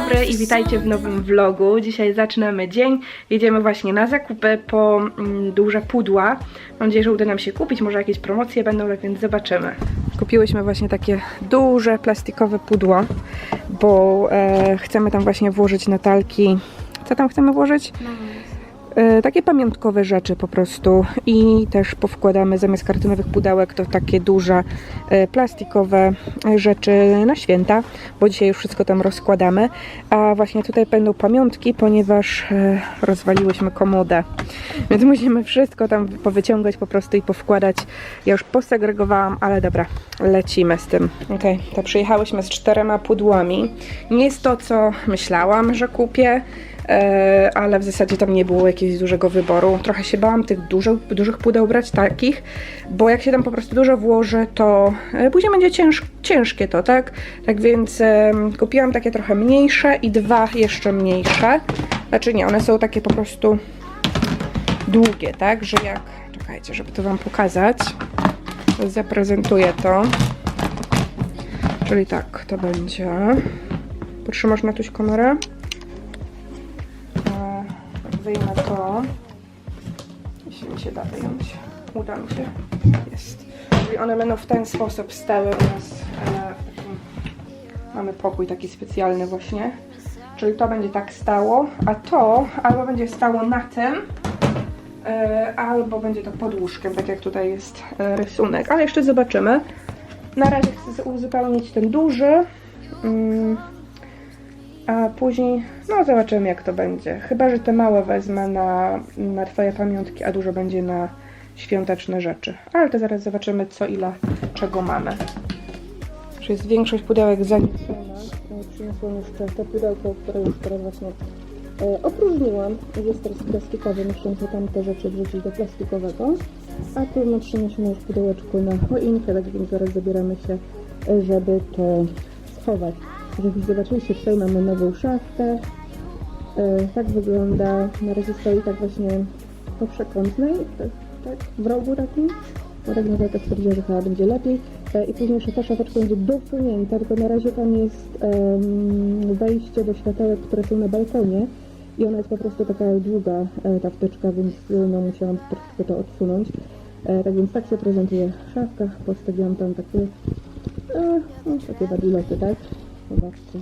dobry i witajcie w nowym vlogu. Dzisiaj zaczynamy dzień. Jedziemy właśnie na zakupy po mm, duże pudła. Mam nadzieję, że uda nam się kupić. Może jakieś promocje będą, tak więc zobaczymy. Kupiłyśmy właśnie takie duże plastikowe pudło, bo e, chcemy tam właśnie włożyć Natalki. Co tam chcemy włożyć? E, takie pamiątkowe rzeczy po prostu i też powkładamy zamiast kartonowych pudełek to takie duże e, plastikowe rzeczy na święta, bo dzisiaj już wszystko tam rozkładamy, a właśnie tutaj będą pamiątki, ponieważ e, rozwaliłyśmy komodę, więc musimy wszystko tam powyciągać po prostu i powkładać. Ja już posegregowałam, ale dobra, lecimy z tym. Okej, to przyjechałyśmy z czterema pudłami. Nie jest to, co myślałam, że kupię, E, ale w zasadzie tam nie było jakiegoś dużego wyboru. Trochę się bałam tych dużych, dużych pudeł brać, takich, bo jak się tam po prostu dużo włoży, to e, później będzie cięż, ciężkie to, tak? Tak więc e, kupiłam takie trochę mniejsze i dwa jeszcze mniejsze. Znaczy nie, one są takie po prostu długie, tak? Że jak... Czekajcie, żeby to Wam pokazać. Zaprezentuję to. Czyli tak, to będzie... Potrzymasz na tuś kamerę? Wyjmę to. Jeśli mi się da wyjąć. Uda mi się. Jest. Czyli one będą w ten sposób stały u nas. Takim, mamy pokój taki specjalny właśnie. Czyli to będzie tak stało, a to albo będzie stało na tym, e, albo będzie to pod łóżkiem, tak jak tutaj jest e, rysunek. Ale jeszcze zobaczymy. Na razie chcę uzupełnić ten duży. Mm, a później, no zobaczymy jak to będzie. Chyba, że te małe wezmę na, na Twoje pamiątki, a dużo będzie na świąteczne rzeczy. Ale to zaraz zobaczymy co, ile, czego mamy. Czy jest większość pudełek zaniesiona. Przyniosłam jeszcze te pudełko, które już teraz właśnie e, opróżniłam. Jest teraz plastikowy, muszę sobie tam te rzeczy wrzucić do plastikowego. A tu no, przyniesiemy już pudełeczko na choinkę, tak więc zaraz zabieramy się, e, żeby to schować. Żebyście zobaczyliście, tutaj mamy nową szafkę. E, tak wygląda. Na razie stoi tak właśnie po przekątnej, tak, tak, w rogu takim. No tak naprawdę stwierdziła, że chyba będzie lepiej. E, I później jeszcze ta szafeczka będzie dosunięta, tylko na razie tam jest wejście do światełek, które są na balkonie. I ona jest po prostu taka długa, e, ta wtyczka, więc no, musiałam troszkę to odsunąć. Tak więc tak się prezentuje szafka. Postawiłam tam takie, no, takie babiloty, tak? Zobaczcie.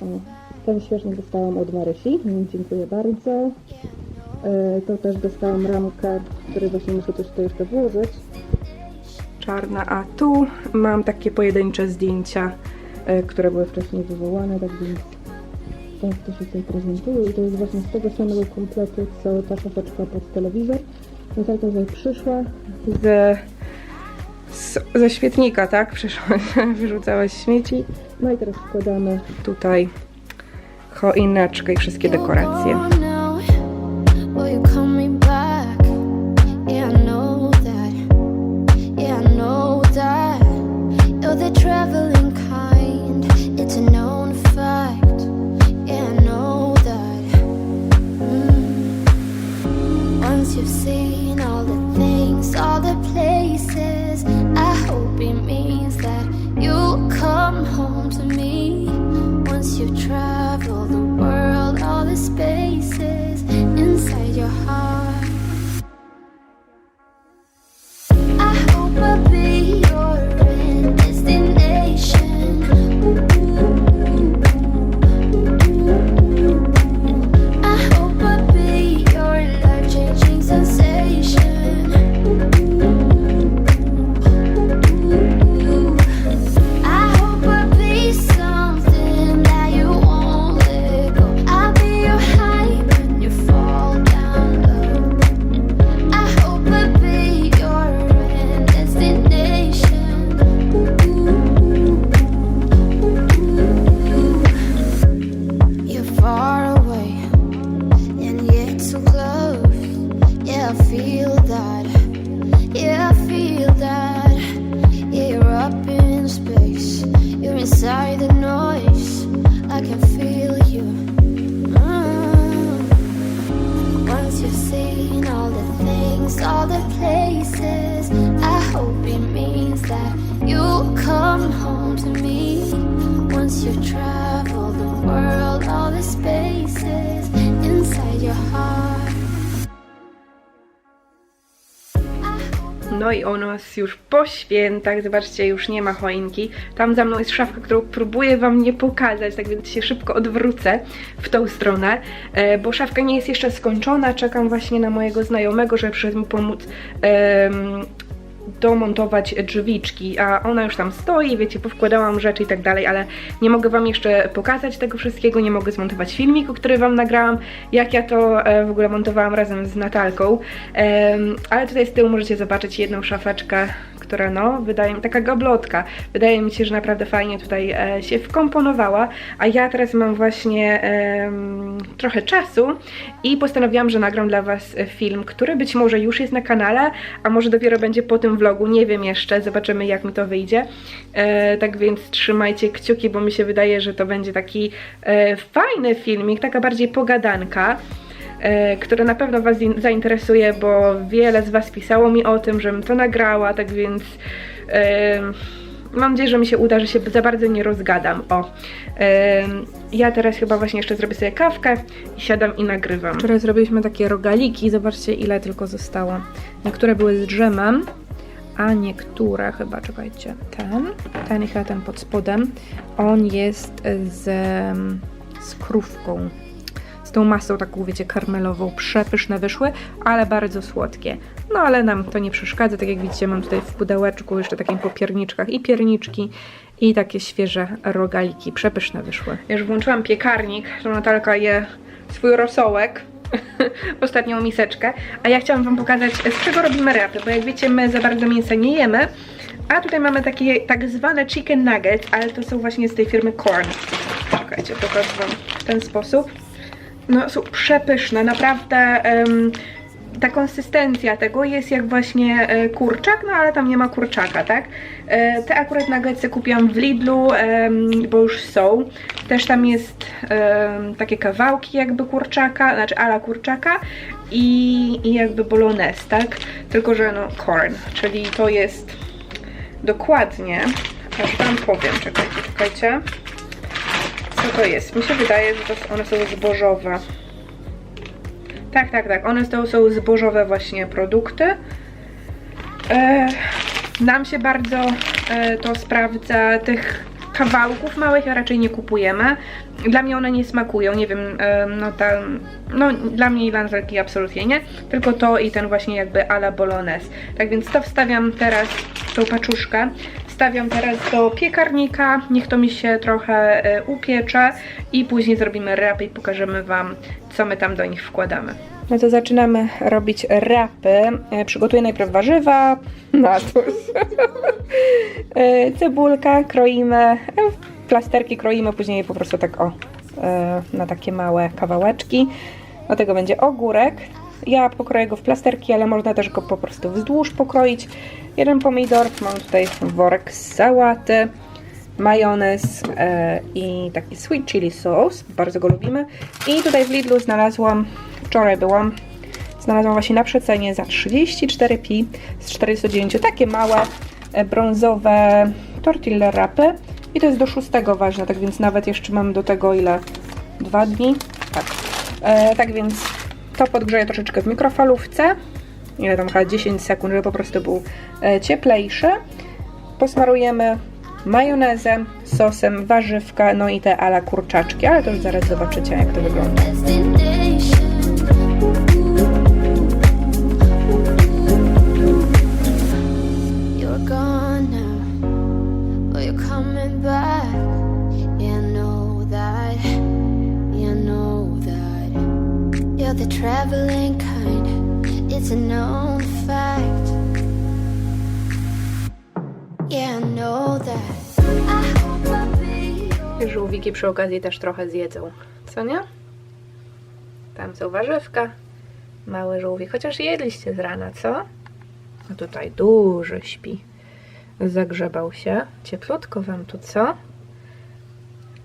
O, ten świeżnik dostałam od Marysi. Mm, Dziękuję bardzo. E, to też dostałam ramkę, której właśnie muszę coś tutaj jeszcze włożyć. Czarna, a tu mam takie pojedyncze zdjęcia, e, które były wcześniej wywołane, tak więc tak to się tutaj prezentuje. I to jest właśnie z tego samego kompletu, co ta szafeczka pod telewizor. Natalka tutaj przyszła z ze świetnika, tak? Przyszłaś, wyrzucałaś śmieci. No i teraz wkładamy tutaj choineczkę i wszystkie dekoracje. You're inside the noise. I can feel you. Mm. Once you've seen all the things, all the places. I hope it means that you'll come home to me once you've traveled the world, all the spaces No i o nas już po świętach, zobaczcie, już nie ma choinki. Tam za mną jest szafka, którą próbuję wam nie pokazać, tak więc się szybko odwrócę w tą stronę, e, bo szafka nie jest jeszcze skończona. Czekam właśnie na mojego znajomego, żeby przyszedł mi pomóc domontować drzwiczki, a ona już tam stoi, wiecie, powkładałam rzeczy i tak dalej, ale nie mogę wam jeszcze pokazać tego wszystkiego, nie mogę zmontować filmiku, który wam nagrałam, jak ja to e, w ogóle montowałam razem z Natalką, ale tutaj z tyłu możecie zobaczyć jedną szafeczkę, która no, wydaje mi, taka gablotka, wydaje mi się, że naprawdę fajnie tutaj e, się wkomponowała, a ja teraz mam właśnie em, trochę czasu i postanowiłam, że nagram dla was e, film, który być może już jest na kanale, a może dopiero będzie po tym vlogu, nie wiem jeszcze, zobaczymy jak mi to wyjdzie. E, tak więc trzymajcie kciuki, bo mi się wydaje, że to będzie taki e, fajny filmik, taka bardziej pogadanka. e, które na pewno Was in- zainteresuje, bo wiele z Was pisało mi o tym, żebym to nagrała, tak więc e, mam nadzieję, że mi się uda, że się za bardzo nie rozgadam. O, e, ja teraz chyba właśnie jeszcze zrobię sobie kawkę i siadam i nagrywam. Wczoraj zrobiliśmy takie rogaliki, zobaczcie ile tylko zostało. Niektóre były z drzemem, a niektóre chyba, czekajcie, ten, ten i chyba ten pod spodem, on jest z, z krówką z tą masą taką, wiecie, karmelową, przepyszne wyszły, ale bardzo słodkie. No ale nam to nie przeszkadza, tak jak widzicie mam tutaj w pudełeczku jeszcze takim po pierniczkach i pierniczki i takie świeże rogaliki, przepyszne wyszły. Już włączyłam piekarnik, to Natalka je swój rosołek, ostatnią miseczkę, a ja chciałam wam pokazać z czego robimy rapy, bo jak wiecie my za bardzo mięsa nie jemy, a tutaj mamy takie tak zwane chicken nuggets, ale to są właśnie z tej firmy Corn. Czekajcie, pokażę wam w ten sposób. No są przepyszne, naprawdę em, ta konsystencja tego jest jak właśnie e, kurczak, no ale tam nie ma kurczaka, tak? E, te akurat nuggetsy kupiłam w Lidlu, em, bo już są. Też tam jest em, takie kawałki jakby kurczaka, znaczy ala kurczaka i, i jakby bolognese, tak? Tylko, że no corn, czyli to jest dokładnie, aż wam powiem, czekajcie, czekajcie. Co to jest? Mi się wydaje, że to one są zbożowe. Tak, tak, tak. One to są zbożowe właśnie produkty. E, nam się bardzo e, to sprawdza. Tych kawałków małych raczej nie kupujemy. Dla mnie one nie smakują, nie wiem, e, no tam, no dla mnie i dla Natalki absolutnie nie, tylko to i ten właśnie jakby à la bolognese. Tak więc to wstawiam teraz, tą paczuszkę, wstawiam teraz do piekarnika, niech to mi się trochę e, upiecze i później zrobimy rapy i pokażemy Wam, co my tam do nich wkładamy. No to zaczynamy robić rapy. E, Przygotuję najpierw warzywa, na E, cebulka, kroimy, plasterki kroimy, później po prostu tak o, na takie małe kawałeczki. Do tego będzie ogórek. Ja pokroję go w plasterki, ale można też go po prostu wzdłuż pokroić. Jeden pomidor, mam tutaj worek sałaty, majonez e, i taki sweet chili sauce, bardzo go lubimy. I tutaj w Lidlu znalazłam, wczoraj byłam, znalazłam właśnie na przecenie za 34 pi z 49, takie małe e, brązowe tortilla rapy i to jest do 6 ważne, tak więc nawet jeszcze mam do tego ile? Dwa dni? Tak. E, tak więc to podgrzeję troszeczkę w mikrofalówce, ile tam chyba 10 sekund, żeby po prostu był e, cieplejszy. Posmarujemy majonezem, sosem, warzywka, no i te ala kurczaczki, ale to już zaraz zobaczycie jak to wygląda. You're gone now, but you're coming back. The traveling kind. It's a known fact. Yeah, I know that. Żółwiki przy okazji też trochę zjedzą, co nie? Tam są warzywka, mały żółwik, chociaż jedliście z rana, co? A tutaj duży śpi. Zagrzebał się. Cieplutko wam tu, co?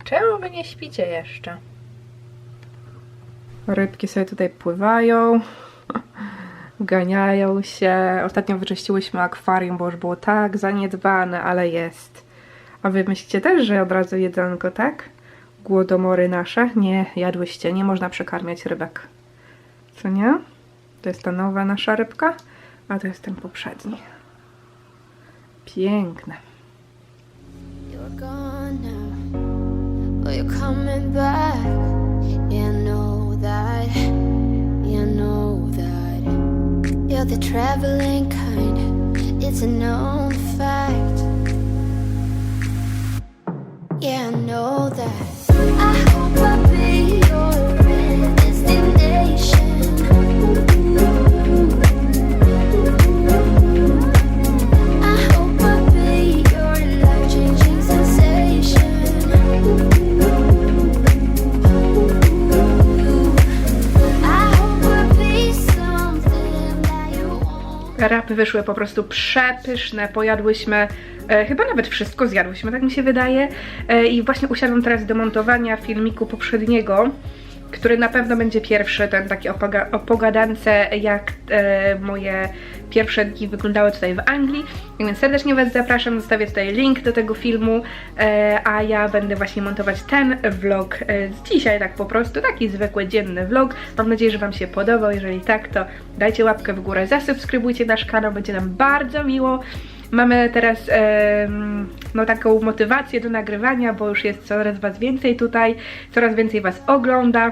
Czemu wy nie śpicie jeszcze? Rybki sobie tutaj pływają. ganiają się. Ostatnio wyczyściłyśmy akwarium, bo już było tak zaniedbane, ale jest. A wy myślicie też, że od razu jedzonko, tak? Głodomory nasze? Nie, jadłyście, nie można przekarmiać rybek. Co nie? To jest ta nowa nasza rybka, a to jest ten poprzedni. Piękne. You're gone now, but you're coming back. Yeah, You're the traveling kind. It's a known fact. Yeah, I know that. I hope I'll be your wyszły po prostu przepyszne. Pojadłyśmy, e, chyba nawet wszystko zjadłyśmy, tak mi się wydaje. E, I właśnie usiadłam teraz do montowania filmiku poprzedniego, który na pewno będzie pierwszy, ten taki o, poga- o pogadance, jak e, moje pierwsze dni wyglądały tutaj w Anglii. Więc serdecznie Was zapraszam, zostawię tutaj link do tego filmu, e, a ja będę właśnie montować ten vlog e, z dzisiaj, tak po prostu, taki zwykły, dzienny vlog. Mam nadzieję, że Wam się podobał, jeżeli tak, to dajcie łapkę w górę, zasubskrybujcie nasz kanał, będzie nam bardzo miło. Mamy teraz no, taką motywację do nagrywania, bo już jest coraz Was więcej tutaj, coraz więcej Was ogląda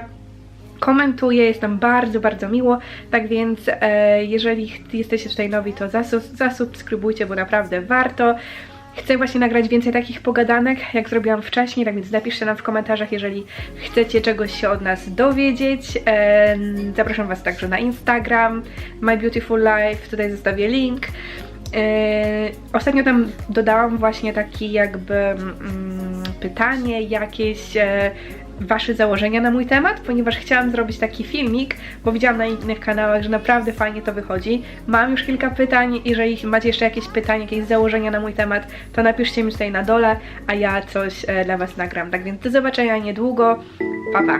komentuje, jest nam bardzo, bardzo miło. Tak więc, e, jeżeli jesteście tutaj nowi, to zasu- zasubskrybujcie, bo naprawdę warto. Chcę właśnie nagrać więcej takich pogadanek, jak zrobiłam wcześniej, tak więc napiszcie nam w komentarzach, jeżeli chcecie czegoś się od nas dowiedzieć. E, zapraszam Was także na Instagram, My Beautiful Life, tutaj zostawię link. E, ostatnio tam dodałam właśnie taki jakby mm, pytanie jakieś e, wasze założenia na mój temat, ponieważ chciałam zrobić taki filmik, bo widziałam na innych kanałach, że naprawdę fajnie to wychodzi. Mam już kilka pytań, jeżeli macie jeszcze jakieś pytania, jakieś założenia na mój temat, to napiszcie mi tutaj na dole, a ja coś e, dla was nagram. Tak więc do zobaczenia niedługo. Pa pa!